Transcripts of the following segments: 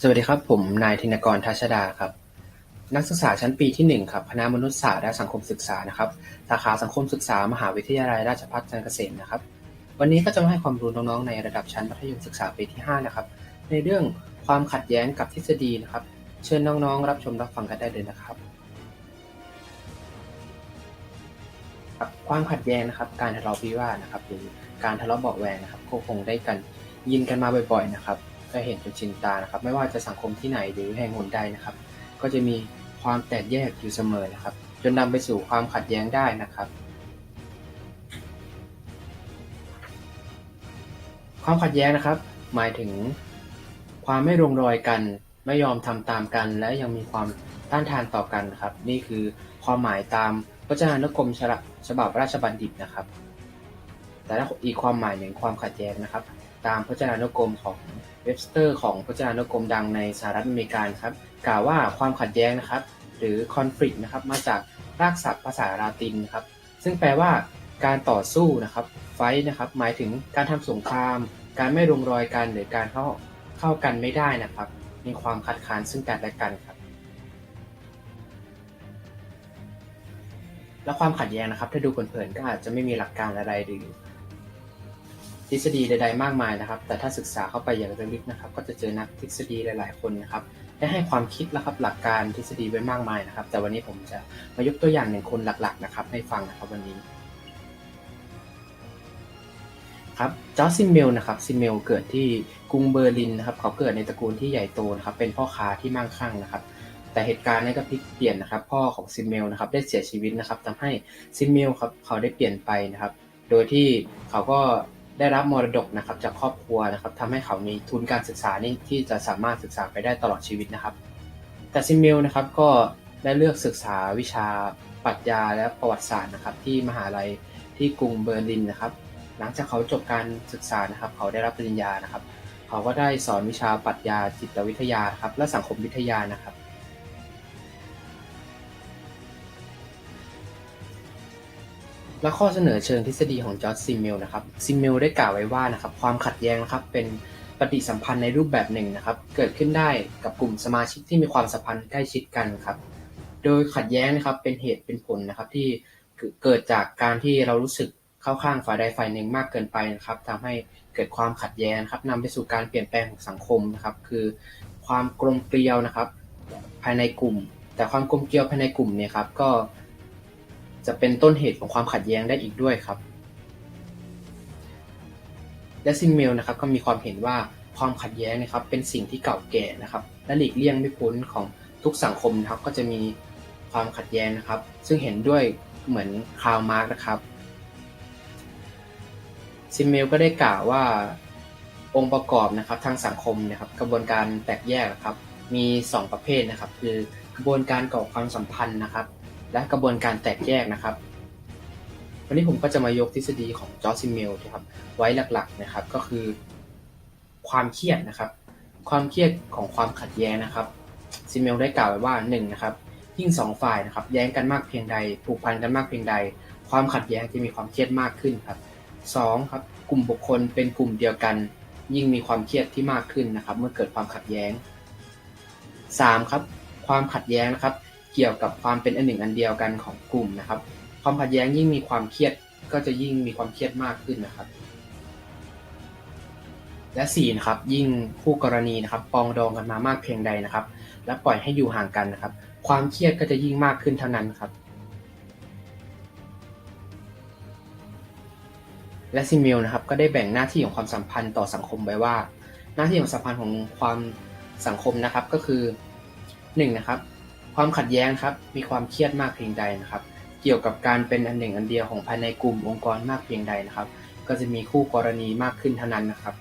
สวัสดีครับ ผมนายธินกรทัชดาครับ นักศึกษาชั้นปีที่หนึ่งครับคณะมนุษยศาสตร์และสังคมศึกษานะครับสาขาสังคมศึกษามหาวิทยาลัยราชภัฏจันทร์เกษมนะครับ วันนี้ก็จะมาให้ความรู้น้องๆในระดับชั้นมัธยมศึกษาปีที่5นะครับในเรื่องความขัดแย้งกับทฤษฎีนะครับ เชิญน้องๆ รับชมรับฟังกันได้เลยนะครับความขัดแย้งนะครับ การทะเลาะวิวาทนะครับหรือการทะเลาะเบาะแวงนะครับก็คงได้กันยินกันมาบ่อย ๆ นะครับ ก็เห็นจนชินตานะครับ ไม่ว่าจะสังคมที่ไหนหรือแห่งหนใดนะครับ ก็จะมีความแตกแยกอยู่เสมอนะครับ จนนำไปสู่ความขัดแย้งได้นะครับ ความขัดแย้งนะครับ หมายถึงความไม่ลงรอยกัน ไม่ยอมทำตามกัน และยังมีความต้านทานต่อกันครับ นี่คือความหมายตามพจนานุกรมฉบับฉบับราชบัณฑิตนะครับ แต่ละอีกความหมายหนึ่งความขัดแย้งนะครับ ตามพจนานุกรมของ เว็บสเตอร์ของพจนานุกรมดังในสหรัฐอเมริกาครับกล่าวว่าความขัดแย้งนะครับ หรือ conflict นะครับมาจากรากศัพท์ภาษาลาตินครับ ซึ่งแปลว่าการต่อสู้นะครับ fight นะครับ หมายถึงการทำสงคราม การไม่ลงรอยกันหรือการเข้าเข้ากันไม่ได้นะครับ มีความคัดค้านซึ่งกันและกันครับ และความขัดแย้งนะครับ ถ้าดูเผินๆก็อาจจะไม่มีหลักการอะไรหรือ ทฤษฎีใดๆมากมายนะครับ แต่ถ้าศึกษาเข้าไปอย่างลึกๆนะครับ ก็จะเจอนักทฤษฎีหลาย ๆ คนนะครับ ได้ให้ความคิดแล้วครับหลักการทฤษฎีไว้มากมายนะครับ แต่วันนี้ผมจะมายกตัวอย่างหนึ่งคนหลัก ๆ นะครับ ให้ฟังนะครับวันนี้ครับจอร์จซิมเมลนะครับซิมเมลเกิดที่กรุงเบอร์ลินนะครับเขาเกิดในตระกูลที่ใหญ่โตนะครับเป็นพ่อค้าที่มั่งคั่งนะครับ แต่เหตุการณ์นี้ก็พลิกเปลี่ยนนะครับ พ่อของซิมเมลนะครับได้เสียชีวิตนะครับทำให้ซิมเมลครับเขาได้เปลี่ยนไปนะครับ โดยที่เขาก็ ได้รับมรดกนะครับจากครอบครัวนะครับทำให้เขามีทุนการศึกษานี่ที่จะสามารถศึกษาไปได้ตลอดชีวิตนะครับ แต่ซิมเมลนะครับก็ได้เลือกศึกษาวิชาปรัชญาและประวัติศาสตร์นะครับ ที่มหาลัยที่กรุงเบอร์ลินนะครับ หลังจากเขาจบการศึกษานะครับ เขาได้รับปริญญานะครับ เขาก็ได้สอนวิชาปรัชญาจิตวิทยาครับและสังคมวิทยานะครับ และข้อเสนอเชิงทฤษฎีของจอร์จซิมเมลนะครับซิมเมลได้กล่าวไว้ว่านะครับความขัดแย้งนะครับเป็นปฏิสัมพันธ์ในรูปแบบหนึ่งนะครับ เกิดขึ้นได้กับกลุ่มสมาชิกที่มีความสัมพันธ์ใกล้ชิดกันครับ โดยขัดแย้งนะครับเป็นเหตุเป็นผลนะครับที่เกิดจากการที่เรารู้สึกเข้าข้างฝ่ายใดฝ่ายหนึ่งมากเกินไปนะครับทำให้เกิดความขัดแย้งครับนำไปสู่การเปลี่ยนแปลงของสังคมนะครับ คือความกลมเกลียวนะครับ ภายในกลุ่ม แต่ความกลมเกลียวภายในกลุ่มเนี่ยครับก็ จะเป็นต้นเหตุของความขัดแย้งได้อีกด้วยครับ และซิมเมลนะครับก็มีความเห็นว่าความขัดแย้งนะครับเป็นสิ่งที่เก่าแก่นะครับ และหลีกเลี่ยงไม่พ้นของทุกสังคมนะครับก็จะมีความขัดแย้งนะครับ ซึ่งเห็นด้วยเหมือนคาร์ลมาร์กนะครับซิมเมลก็ได้กล่าวว่าองค์ประกอบนะครับทางสังคมนะครับ กระบวนการแตกแยกนะครับ มี 2 ประเภทนะครับ คือกระบวนการก่อความสัมพันธ์นะครับ และกระบวนการแตกแยกนะครับ วันนี้ผมก็จะมายกทฤษฎีของจอร์จซิมเมลนะครับไว้หลักๆนะครับก็คือ ความเครียดนะครับ ความเครียดของความขัดแย้งนะครับซิมเมลได้กล่าวไว้ว่า1นะครับยิ่งสองฝ่ายนะครับ แย้งกันมากเพียงใด ผูกพันกันมากเพียงใด ความขัดแย้งจะมีความเครียดมากขึ้นครับ2ครับกลุ่มบุคคลเป็นกลุ่มเดียวกัน ยิ่งมีความเครียดที่มากขึ้นนะครับ เมื่อเกิดความขัดแย้ง 3. ครับ ความขัดแย้งนะครับ เกี่ยวกับความเป็นอันหนึ่งอันเดียวกันของกลุ่มนะครับ ความขัดแย้งยิ่งมีความเครียดก็จะยิ่งมีความเครียดมากขึ้นนะครับ และ4นะครับยิ่งคู่กรณีนะครับปองดองกันมามากเพียงใดนะครับ และปล่อยให้อยู่ห่างกันนะครับ ความเครียดก็จะยิ่งมากขึ้นเท่านั้นครับ และซิมิลนะครับก็ได้แบ่งหน้าที่ของความสัมพันธ์ต่อสังคมไว้ว่า หน้าที่ของสัมพันธ์ของความสังคมนะครับก็คือ1นะครับ ความขัดแย้งครับมีความเครียดมากเพียงใดนะครับ เกี่ยวกับการเป็นอันหนึ่งอันเดียวของภายในกลุ่มองค์กรมากเพียงใดนะครับ ก็จะมีคู่กรณีมากขึ้นเท่านั้นนะครับ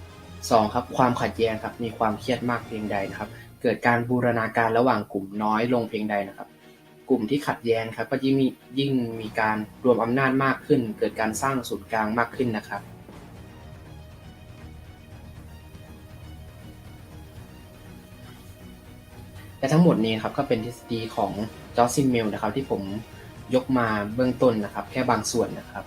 2. ครับความขัดแย้งครับมีความเครียดมากเพียงใดนะครับ เกิดการบูรณาการระหว่างกลุ่มน้อยลงเพียงใดนะครับ กลุ่มที่ขัดแย้งครับก็ยิ่งมียิ่งมีการรวมอำนาจมากขึ้น เกิดการสร้างศูนย์กลางมากขึ้นนะครับ และทั้งหมดนี้ครับก็เป็นทฤษฎีของจอร์จซิมเมลนะครับ ที่ผมยกมาเบื้องต้นนะครับ แค่บางส่วนนะครับ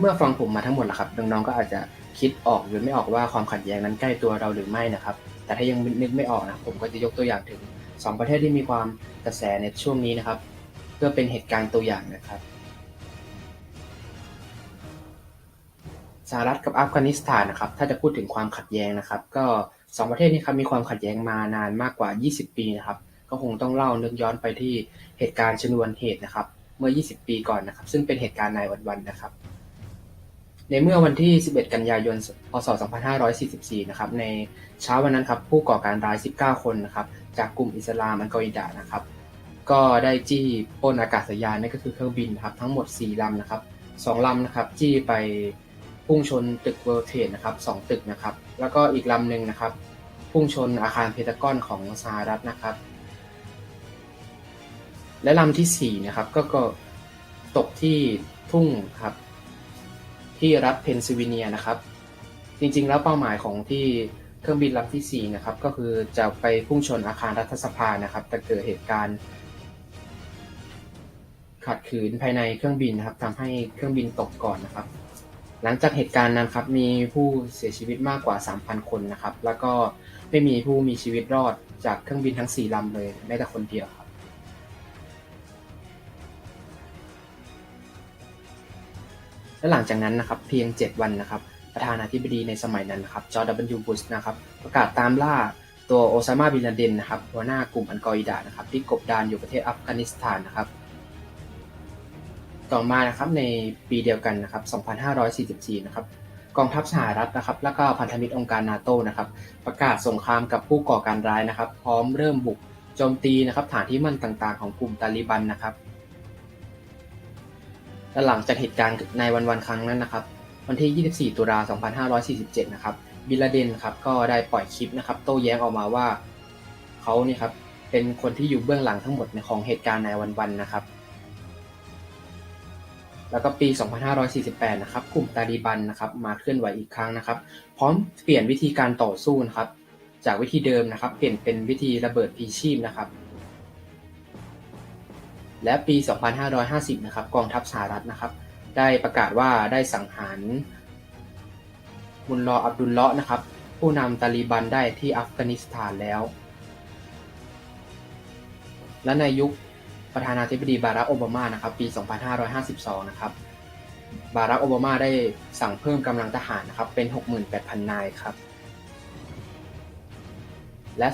เมื่อฟังผมมาทั้งหมดแล้วครับน้องๆก็อาจจะคิดออกหรือไม่ออกว่าความขัดแย้งนั้นใกล้ตัวเราหรือไม่นะครับ แต่ถ้ายังนึกไม่ออกนะผมก็จะยกตัวอย่างถึงสองประเทศที่มีความกระแสในช่วงนี้นะครับ เพื่อเป็นเหตุการณ์ตัวอย่างนะครับ สหรัฐกับอัฟกานิสถานนะครับ ถ้าจะพูดถึงความขัดแย้งนะครับ ก็สองประเทศนี้ครับมีความขัดแย้งมานานมากกว่า 20 ปีนะครับ ก็คงต้องเล่านึกย้อนไปที่เหตุการณ์ชนวนเหตุนะครับ เมื่อ 20 ปีก่อนนะครับ ซึ่งเป็นเหตุการณ์ในวันๆนนะครับ ในเมื่อวันที่ 11 กันยายน พศ 2544 นะครับ ในเช้าวันนั้นครับ ผู้ก่อการร้าย 19 คนนะครับ จากกลุ่มอิสลามอัลกออิดะนะครับ ก็ได้จี้ปล้นอากาศยานนั่นก็คือเครื่องบินครับ ทั้งหมด 4ลำนะครับ 2ลำนะครับ จี้ไป พุ่งชนตึกเวิลด์เทรดนะครับ2ตึกนะครับ แล้วก็อีกลำหนึ่งนะครับ พุ่งชนอาคารเพนทากอนของสหรัฐนะครับ และลำที่ 4 นะครับ ก็ก็ตกที่ทุ่งครับ ที่รัฐเพนซิลเวเนียนะครับ จริงๆ แล้วเป้าหมายของที่เครื่องบินลำที่ 4 นะครับ ก็คือจะไปพุ่งชนอาคารรัฐสภานะครับ แต่เกิดเหตุการณ์ขัดขืนภายในเครื่องบินนะครับทำให้เครื่องบินตกก่อนนะครับ หลังจากเหตุการณ์นั้นครับมีผู้เสียชีวิตมากกว่า 3,000 คนนะครับ แล้วก็ไม่มีผู้มีชีวิตรอดจากเครื่องบินทั้ง 4ลำเลยแม้แต่คนเดียวครับ และหลังจากนั้นนะครับเพียง 7 วันนะครับ ประธานาธิบดีในสมัยนั้นนะครับจอร์จ W. บุชนะครับ ประกาศตามล่าตัวโอซามาบินลาเดนนะครับหัวหน้ากลุ่มอัลกออิดะนะครับที่กบดานอยู่ประเทศอัฟกานิสถานนะครับ ต่อมานะครับในปีเดียวกันนะครับ 2544 นะครับกองทัพสหรัฐนะครับ แล้วก็พันธมิตรองค์การนาโตนะครับ ประกาศสงครามกับผู้ก่อการร้ายนะครับ พร้อมเริ่มบุกโจมตีนะครับฐานที่มั่นต่างๆ ของกลุ่มตาลิบันนะครับและหลังจากเหตุการณ์ในวันวันๆครั้งนั้นนะครับ วันที่ 24 ตุลา 2547 นะครับบิลาเดนครับก็ได้ปล่อยคลิปนะครับ โต้แย้งออกมาว่าเขาเนี่ยครับเป็นคนที่อยู่เบื้องหลังทั้งหมดในของเหตุการณ์ในวันๆนะครับ แล้วก็ปี 2548 นะครับ กลุ่มตาลีบันนะครับ มาเคลื่อนไหวอีกครั้งนะครับ พร้อมเปลี่ยนวิธีการต่อสู้นะครับ จากวิธีเดิมนะครับ เปลี่ยนเป็นวิธีระเบิดพีชีพนะครับ และปี 2550 นะครับ กองทัพสหรัฐนะครับ ได้ประกาศว่าได้สังหารมุลลออับดุลเลาะนะครับ ผู้นำตาลีบันได้ที่อัฟกานิสถานแล้ว และในยุค ประธานาธิบดีบารักโอบามานะครับปี 2552 นะครับบารักโอบามาได้สั่งเพิ่มกำลังทหารนะครับเป็น 68,000 นายครับ และ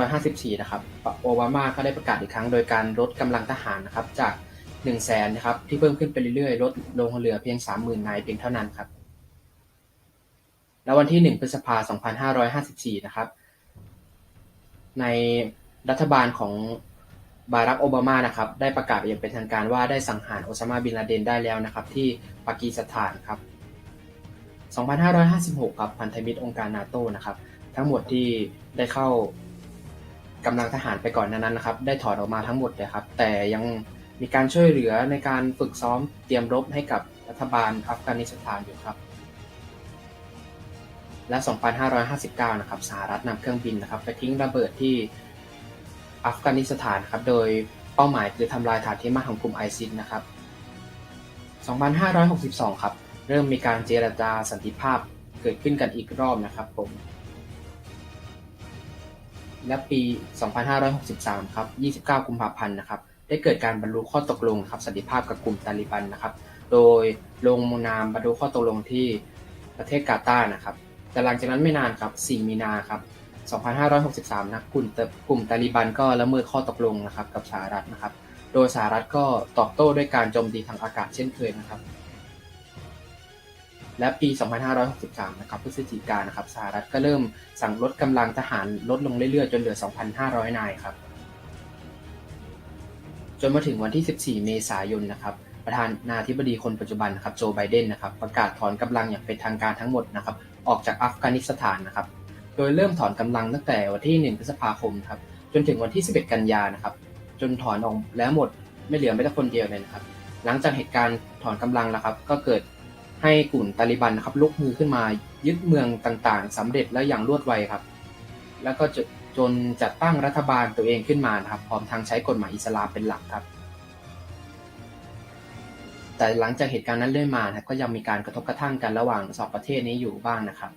2,554 นะครับโอบามาก็ได้ประกาศอีกครั้งโดยการลดกำลังทหารนะครับจาก 100,000นะครับที่เพิ่มขึ้นไปเรื่อยๆ ลดลงเหลือเพียง 30,000 นายเพียงเท่านั้นครับ แล้ววันที่ 1 พฤษภาคม 2554 นะครับในรัฐบาลของ บารักโอบามานะครับได้ประกาศอย่างเป็นทางการว่าได้สังหารโอซามาบินลาเดนได้แล้วนะครับที่ปากีสถานครับ 2556 ครับพันธมิตรองค์การนาโตนะครับทั้งหมดที่ได้เข้ากำลังทหารไปก่อนนานั้นนะครับ ได้ถอนออกมาทั้งหมดเลยครับ แต่ยังมีการช่วยเหลือในการฝึกซ้อมเตรียมรบให้กับรัฐบาลอัฟกานิสถานอยู่ครับ และ 2559 นะครับสหรัฐนำเครื่องบินนะครับ ไปทิ้งระเบิดที่ อัฟกานิสถานครับโดยเป้าหมายคือทำลายฐานที่มั่นของกลุ่มไอซิสนะครับ 2562 ครับ เริ่มมีการเจรจาสันติภาพเกิดขึ้นกันอีกรอบนะครับผม และปี 2563 ครับ 29 กุมภาพันธ์นะครับ ได้เกิดการบรรลุข้อตกลงครับสันติภาพกับกลุ่มตาลิบันนะครับ โดยลงนามบรรลุข้อตกลงที่ประเทศกาตาร์นะครับ แต่หลังจากนั้นไม่นานครับ 4 มีนาครับ 2563 นะกลุ่มกลุ่มตาลิบันก็ละเมิดข้อตกลงนะครับกับสหรัฐนะครับ โดยสหรัฐก็ตอบโต้ด้วยการโจมตีทางอากาศเช่นเคยนะครับ และปี 2563 นะครับพฤศจิกายนนะครับสหรัฐก็เริ่มสั่งลดกำลังทหารลดลงเรื่อยๆ จนเหลือ 2,500 นายครับ จนมาถึงวันที่ 14 เมษายนนะครับประธานาธิบดีคนปัจจุบันนะครับโจไบเดนนะครับประกาศถอนกำลังอย่างเป็นทางการทั้งหมดนะครับออกจากอัฟกานิสถานนะครับ ดยเริ่มถอนกำลังตั้งแต่วันที่ 1 พฤษภาคมครับ จนถึงวันที่ 11 กันยานะครับ จนถอนออกแล้วหมดไม่เหลือแม้แต่คนเดียวเลยนะครับ หลังจากเหตุการณ์ถอนกำลังแล้วครับ ก็เกิดให้กลุ่มตาลิบันนะครับลุกมือขึ้นมายึดเมืองต่างๆสำเร็จและอย่างรวดไวครับ แล้วก็จะจนจัดตั้งรัฐบาลตัวเองขึ้นมานะครับ พร้อมทางใช้กฎหมายอิสลามเป็นหลักครับ แต่หลังจากเหตุการณ์นั้นเรื่อยมานะครับก็ยังมีการกระทบกระทั่งกันระหว่างสองประเทศนี้อยู่บ้างนะครับ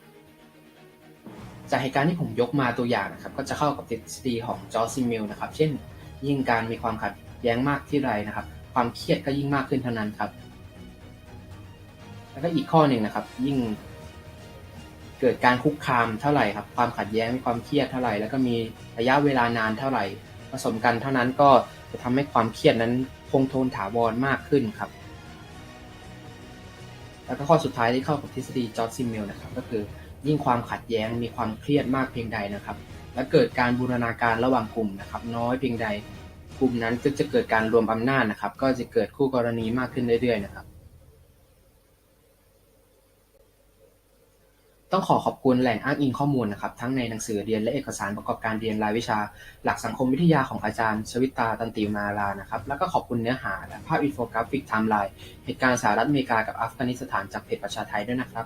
จากเหตุการณ์ที่ผมยกมาตัวอย่างนะครับ ก็จะเข้ากับทฤษฎีของจอร์ซิมิลนะครับ เช่น ยิ่งการมีความขัดแย้งมากที่ไรนะครับ ความเครียดก็ยิ่งมากขึ้นเท่านั้นครับ แล้วก็อีกข้อหนึ่งนะครับ ยิ่งเกิดการคุกคามเท่าไหร่ครับ ความขัดแย้งมีความเครียดเท่าไหร่ แล้วก็มีระยะเวลานานเท่าไหร่ ผสมกันเท่านั้นก็จะทำให้ความเครียดนั้นคงทนถาวรมากขึ้นครับ แล้วก็ข้อสุดท้ายที่เข้ากับทฤษฎีจอร์จซิมิลนะครับ ก็คือ ยิ่งความขัดแย้งมีความเครียดมากเพียงใดนะครับ และเกิดการบูรณาการระหว่างกลุ่มนะครับ น้อยเพียงใด กลุ่มนั้นก็จะเกิดการรวมอำนาจนะครับ ก็จะเกิดคู่กรณีมากขึ้นเรื่อยๆนะครับ ต้องขอขอบคุณแหล่งอ้างอิงข้อมูลนะครับ ทั้งในหนังสือเรียนและเอกสารประกอบการเรียนรายวิชา หลักสังคมวิทยาของอาจารย์ ชวิตาตันติมาลานะครับ แล้วก็ขอบคุณเนื้อหาและภาพอินโฟกราฟิกไทม์ไลน์เหตุการณ์สหรัฐอเมริกากับอัฟกานิสถานจากเพจประชาไทยด้วยนะครับ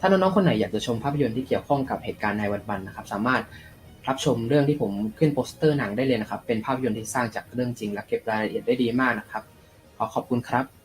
ถ้าน้องๆคนไหนอยากจะชมภาพยนตร์ที่เกี่ยวข้องกับเหตุการณ์ในวันวันนะครับ สามารถรับชมเรื่องที่ผมขึ้นโปสเตอร์หนังได้เลยนะครับ เป็นภาพยนตร์ที่สร้างจากเรื่องจริงและเก็บรายละเอียดได้ดีมากนะครับ ขอขอบคุณครับ